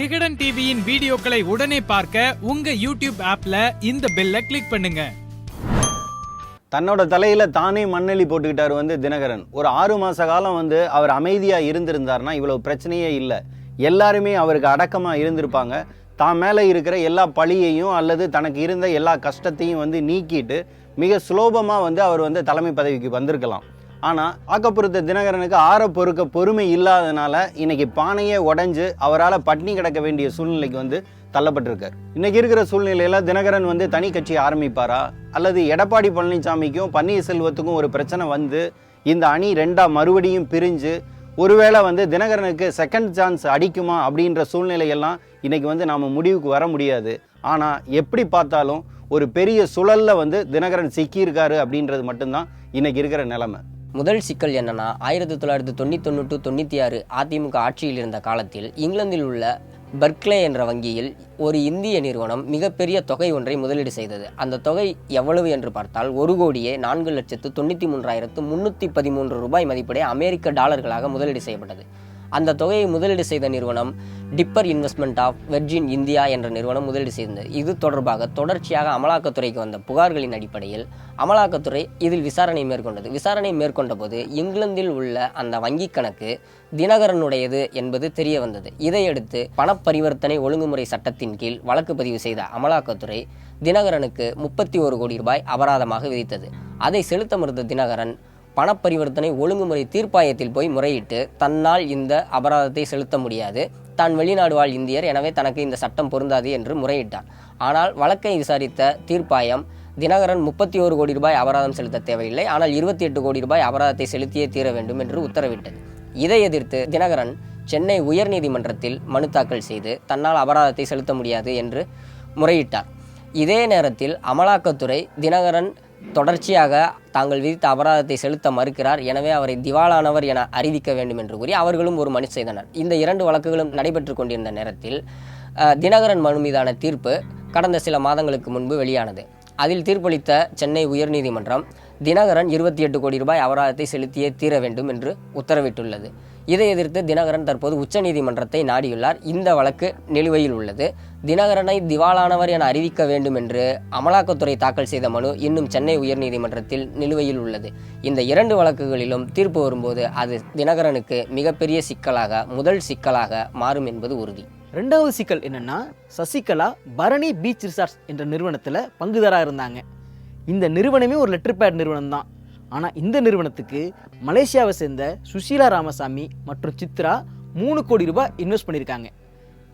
விகடன் டிவியின் வீடியோக்களை உடனே பார்க்க உங்க யூடியூப் ஆப்ல இந்த பெல்ல கிளிக் பண்ணுங்க. தன்னோட தலையில தானே மண்ணெளி போட்டுக்கிட்டாரு வந்து தினகரன். ஒரு ஆறு மாச காலம் வந்து அவர் அமைதியா இருந்திருந்தாருன்னா இவ்வளவு பிரச்சனையே இல்லை. எல்லாருமே அவருக்கு அடக்கமா இருந்திருப்பாங்க. தான் மேலே இருக்கிற எல்லா பழியையும் அல்லது தனக்கு இருந்த எல்லா கஷ்டத்தையும் வந்து நீக்கிட்டு மிக சுலோபமாக வந்து அவர் வந்து தலைமை பதவிக்கு வந்திருக்கலாம். ஆனால் ஆக்கப்பொருத்த தினகரனுக்கு ஆற பொறுக்க பொறுமை இல்லாதனால இன்னைக்கு பானையே உடஞ்சு அவரால் பட்னி கிடக்க வேண்டிய சூழ்நிலைக்கு வந்து தள்ளப்பட்டிருக்கார். இன்னைக்கு இருக்கிற சூழ்நிலையில தினகரன் வந்து தனி கட்சி ஆரம்பிப்பாரா? அல்லது எடப்பாடி பழனிசாமிக்கும் பன்னீர்செல்வத்துக்கும் ஒரு பிரச்சனை வந்து இந்த அணி ரெண்டா மறுபடியும் பிரிஞ்சு ஒருவேளை வந்து தினகரனுக்கு செகண்ட் சான்ஸ் அடிக்குமா அப்படின்ற சூழ்நிலையெல்லாம் இன்னைக்கு வந்து நாம முடிவுக்கு வர முடியாது. ஆனால் எப்படி பார்த்தாலும் ஒரு பெரிய சுழல்ல வந்து தினகரன் சிக்கியிருக்காரு அப்படின்றது மட்டும்தான் இன்னைக்கு இருக்கிற நிலைமை. முதல் சிக்கல் என்னன்னா ஆயிரத்தி தொள்ளாயிரத்தி தொண்ணூத்தொன்று டு தொண்ணூற்றி ஆறு அதிமுக ஆட்சியில் இருந்த காலத்தில் இங்கிலாந்தில் உள்ள பர்க்லே என்ற வங்கியில் ஒரு இந்திய நிறுவனம் மிகப்பெரிய தொகை ஒன்றை முதலீடு செய்தது. அந்த தொகை எவ்வளவு என்று பார்த்தால் ஒரு கோடியே நான்கு லட்சத்து தொண்ணூற்றி மூன்றாயிரத்து முன்னூற்றி பதிமூன்று ரூபாய் மதிப்புடைய அமெரிக்க டாலர்களாக முதலீடு செய்யப்பட்டது. அந்த தொகையை முதலீடு செய்த நிறுவனம் tipper investment of Virgin India என்ற நிறுவனம் முதலீடு செய்தது. இது தொடர்பாக தொடர்ச்சியாக அமலாக்கத்துறைக்கு வந்த புகார்களின் அடிப்படையில் அமலாக்கத்துறை இதில் விசாரணை மேற்கொண்டது. விசாரணை மேற்கொண்ட போது இங்கிலாந்தில் உள்ள அந்த வங்கிக் கணக்கு தினகரனுடையது என்பது தெரிய வந்தது. இதையடுத்து பணப்பரிவர்த்தனை ஒழுங்குமுறை சட்டத்தின் கீழ் வழக்கு பதிவு செய்த அமலாக்கத்துறை தினகரனுக்கு முப்பத்தி ஒரு கோடி ரூபாய் அபராதமாக விதித்தது. அதை செலுத்த மறுத்த தினகரன் பணப்பரிவர்த்தனை ஒழுங்குமுறை தீர்ப்பாயத்தில் போய் முறையிட்டு தன்னால் இந்த அபராதத்தை செலுத்த முடியாது. தான் வெளிநாடு வாழ் இந்தியர் எனவே தனக்கு இந்த சட்டம் பொருந்தாது என்று முறையிட்டார். ஆனால் வழக்கை விசாரித்த தீர்ப்பாயம் தினகரன் முப்பத்தி ஒரு கோடி ரூபாய் அபராதம் செலுத்த தேவையில்லை ஆனால் இருபத்தி எட்டு கோடி ரூபாய் அபராதத்தை செலுத்தியே தீர வேண்டும் என்று உத்தரவிட்டது. இதை எதிர்த்து தினகரன் சென்னை உயர்நீதிமன்றத்தில் மனு தாக்கல் செய்து தன்னால் அபராதத்தை செலுத்த முடியாது என்று முறையிட்டார். இதே நேரத்தில் அமலாக்கத்துறை தினகரன் தொடர்ச்சியாக தாங்கள் விதித்த அபராதத்தை செலுத்த மறுக்கிறார். எனவே அவரை திவாலானவர் என அறிவிக்க வேண்டும் என்று கூறி அவர்களும் ஒரு மனு செய்தனர். இந்த இரண்டு வழக்குகளும் நடைபெற்று கொண்டிருந்த நேரத்தில் தினகரன் மனு மீதான தீர்ப்பு கடந்த சில மாதங்களுக்கு முன்பு வெளியானது. அதில் தீர்ப்பளித்த சென்னை உயர்நீதிமன்றம் தினகரன் இருபத்தி எட்டு கோடி ரூபாய் அபராதத்தை செலுத்தியே தீர வேண்டும் என்று உத்தரவிட்டுள்ளது. இதை எதிர்த்து தினகரன் தற்போது உச்சநீதிமன்றத்தை நாடியுள்ளார். இந்த வழக்கு நிலுவையில் உள்ளது. தினகரனை திவாலானவர் என அறிவிக்க வேண்டும் என்று அமலாக்கத்துறை தாக்கல் செய்த மனு இன்னும் சென்னை உயர்நீதிமன்றத்தில் நிலுவையில் உள்ளது. இந்த இரண்டு வழக்குகளிலும் தீர்ப்பு வரும்போது அது தினகரனுக்கு மிகப்பெரிய சிக்கலாக முதல் சிக்கலாக மாறும் என்பது உறுதி. ரெண்டாவது சிக்கல் என்னன்னா சசிகலா பரணி பீச் ரிசார்ட்ஸ் என்ற நிறுவனத்தில் பங்குதாராக இருந்தாங்க. இந்த நிறுவனமே ஒரு லெட்டர் பேட் நிறுவனம் தான் ஆனால் இந்த நிறுவனத்துக்கு மலேசியாவை சேர்ந்த சுஷீலா ராமசாமி மற்றும் சித்ரா மூணு கோடி ரூபாய் இன்வெஸ்ட் பண்ணியிருக்காங்க.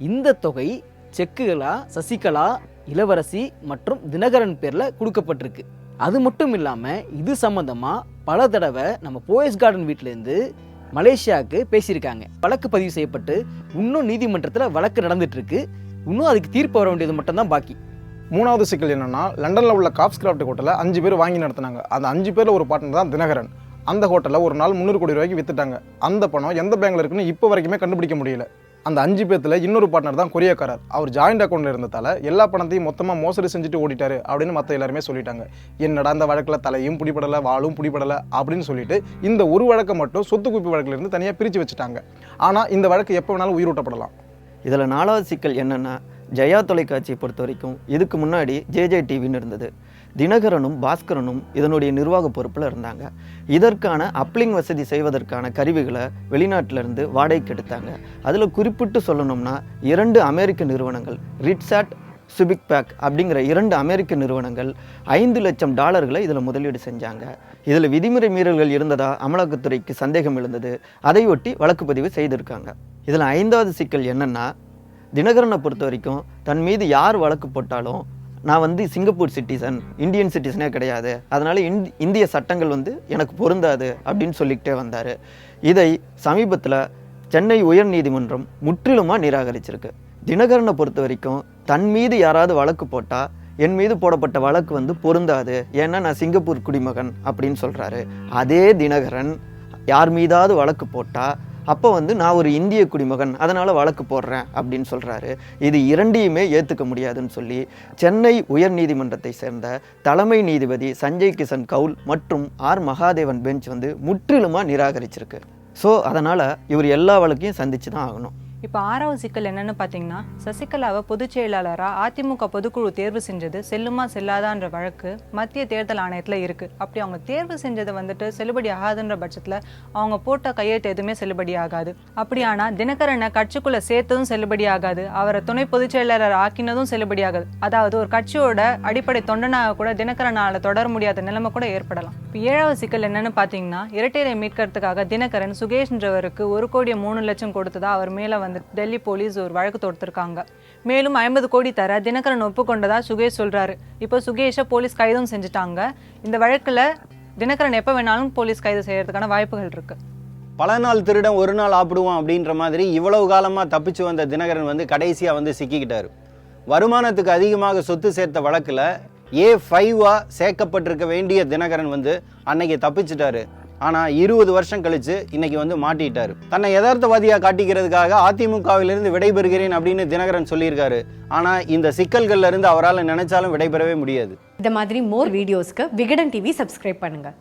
இந்த தொகை செக்குகளா சசிகலா இளவரசி மற்றும் தினகரன் பேரில் கொடுக்கப்பட்டிருக்கு. அது மட்டும் இல்லாமல் இது சம்மந்தமாக பல தடவை நம்ம போயஸ் கார்டன் வீட்டிலேருந்து மலேசியாவுக்கு பேசியிருக்காங்க. வழக்கு பதிவு செய்யப்பட்டு இன்னும் நீதிமன்றத்தில் வழக்கு நடந்துட்டு இருக்கு. இன்னும் அதுக்கு தீர்ப்பு வர வேண்டியது மட்டும்தான் பாக்கி. மூணாவது சிக்கல் என்னென்னா லண்டனில் உள்ள காப்ஸ் கிராஃப்ட் ஹோட்டலில் அஞ்சு பேர் வாங்கி நடத்தினாங்க. அந்த அஞ்சு பேரில் ஒரு பார்ட்னர் தான் தினகரன். அந்த ஹோட்டலில் ஒரு நாள் முந்நூறு கோடி ரூபாய்க்கு வித்துட்டாங்க. அந்த பணம் எந்த பேங்கில் இருக்குன்னு இப்போ வரைக்குமே கண்டுபிடிக்க முடியல. அந்த அஞ்சு பேர்த்தில் இன்னொரு பார்ட்னர் தான் கொரியக்காரர். அவர் ஜாயிண்ட் அக்கௌண்ட்ல இருந்ததால எல்லா பணத்தையும் மொத்தமாக மோசடி செஞ்சுட்டு ஓடிட்டாரு அப்படின்னு மற்ற எல்லாருமே சொல்லிட்டாங்க. என்னடா அந்த வழக்கில் தலையும் பிடிபடலை வாளும் பிடிபடலை அப்படின்னு சொல்லிட்டு இந்த ஒரு வழக்கை மட்டும் சொத்து குவிப்பு வழக்கிலிருந்து தனியாக பிரித்து வச்சுட்டாங்க. ஆனால் இந்த வழக்கு எப்போ வேணாலும் உயிரூட்டப்படலாம். இதில் நாலாவது சிக்கல் என்னென்னா ஜெயா தொலைக்காட்சியை பொறுத்த வரைக்கும் இதுக்கு முன்னாடி ஜேஜே டிவின்னு இருந்தது. தினகரனும் பாஸ்கரனும் இதனுடைய நிர்வாக பொறுப்பில் இருந்தாங்க. இதற்கான அப்ளிங் வசதி செய்வதற்கான கருவிகளை வெளிநாட்டிலிருந்து வாடகைக்கு எடுத்தாங்க. அதில் குறிப்பிட்டு சொல்லணும்னா இரண்டு அமெரிக்க நிறுவனங்கள் ரிட்சாட் சுபிக் பேக் அப்படிங்கிற இரண்டு அமெரிக்க நிறுவனங்கள் ஐந்து லட்சம் டாலர்களை இதில் முதலீடு செஞ்சாங்க. இதில் விதிமுறை மீறல்கள் இருந்ததா அமலாக்கத்துறைக்கு சந்தேகம் எழுந்தது. அதையொட்டி வழக்கு பதிவு செய்திருக்காங்க. இதில் ஐந்தாவது சிக்கல் என்னென்னா தினகரனை பொறுத்த வரைக்கும் தன் மீது யார் வழக்கு போட்டாலும் நான் வந்து சிங்கப்பூர் சிட்டிசன் இந்தியன் சிட்டிசனே கிடையாது. அதனால் இந் இந்திய சட்டங்கள் வந்து எனக்கு பொருந்தாது அப்படின்னு சொல்லிக்கிட்டே வந்தார். இதை சமீபத்தில் சென்னை உயர்நீதிமன்றம் முற்றிலுமாக நிராகரிச்சிருக்கு. தினகரனை பொறுத்த வரைக்கும் தன் மீது யாராவது வழக்கு போட்டால் என் மீது போடப்பட்ட வழக்கு வந்து பொருந்தாது. ஏன்னா நான் சிங்கப்பூர் குடிமகன் அப்படின்னு சொல்கிறாரு அதே தினகரன் யார் மீதாவது வழக்கு போட்டால் அப்போ வந்து நான் ஒரு இந்திய குடிமகன் அதனால் வழக்கு போடுறேன் அப்படின்னு சொல்கிறாரு இது இரண்டையுமே ஏற்றுக்க முடியாதுன்னு சொல்லி சென்னை உயர்நீதிமன்றத்தை சேர்ந்த தலைமை நீதிபதி சஞ்சய் கிஷன் கவுல் மற்றும் ஆர். மகாதேவன் பெஞ்ச் வந்து முற்றிலுமாக நிராகரிச்சிருக்கு. ஸோ அதனால் இவர் எல்லா வழக்கையும் சந்திச்சு தான் ஆகணும். இப்போ ஆறாவது சிக்கல் என்னன்னு பார்த்தீங்கன்னா சசிகலாவை பொதுச் செயலாளராக அதிமுக பொதுக்குழு தேர்வு செஞ்சது செல்லுமா செல்லாதான்ற வழக்கு மத்திய தேர்தல் ஆணையத்தில் இருக்குது அப்படி அவங்க தேர்வு செஞ்சதை வந்துட்டு செல்லுபடி ஆகாதுன்ற பட்சத்தில் அவங்க போட்ட கையெழுத்து எதுவுமே செல்லுபடி ஆகாது. அப்படியானா தினகரனை கட்சிக்குள்ளே சேர்த்ததும் செல்லுபடி ஆகாது. அவரை துணை பொதுச் செயலாளர் ஆக்கினதும் செல்லுபடி ஆகாது. அதாவது ஒரு கட்சியோட அடிப்படை தொண்டனாக கூட தினகரனால் தொடர முடியாத நிலைமை கூட ஏற்படலாம். இப்போ ஏழாவது சிக்கல் என்னன்னு பார்த்தீங்கன்னா இரட்டையரை மீட்கிறதுக்காக தினகரன் சுகேஷ்ன்றவருக்கு ஒரு கோடி மூணு லட்சம் கொடுத்ததா அவர் மேலே வந்து டெல்லி போலீஸ் ஒரு வழக்கு தொடுத்திருக்காங்க. மேலும் ஐம்பது கோடி தர தினகரன் ஒப்புக்கொண்டதா சுகேஷ் சொல்றாரு. இப்போ சுகேஷை போலீஸ் கைதும் செஞ்சுட்டாங்க. இந்த வழக்கில் தினகரன் எப்போ வேணாலும் போலீஸ் கைது செய்யறதுக்கான வாய்ப்புகள் இருக்கு. பல நாள் திருடன் ஒரு நாள் ஆப்பிடுவான் அப்படின்ற மாதிரி இவ்வளவு காலமாக தப்பிச்சு வந்த தினகரன் வந்து கடைசியாக வந்து சிக்கிக்கிட்டாரு. வருமானத்துக்கு அதிகமாக சொத்து சேர்த்த வழக்கில் ஏ ஃபைவாக சேர்க்கப்பட்டிருக்க வேண்டிய தினகரன் வந்து அன்னைக்கு தப்பிச்சிட்டாரு. ஆனால் இருபது வருஷம் கழிச்சு இன்னைக்கு வந்து மாட்டிட்டாரு. தன்னை யதார்த்தவாதியாக காட்டிக்கிறதுக்காக அதிமுகவிலிருந்து விடைபெறுகிறேன் அப்படின்னு தினகரன் சொல்லியிருக்காரு. ஆனால் இந்த சிக்கல்கள்ல இருந்து அவரால் நினைச்சாலும் விடைபெறவே முடியாது. இந்த மாதிரி மோர் வீடியோஸ்க்கு விகடன் டிவி சப்ஸ்கிரைப் பண்ணுங்கள்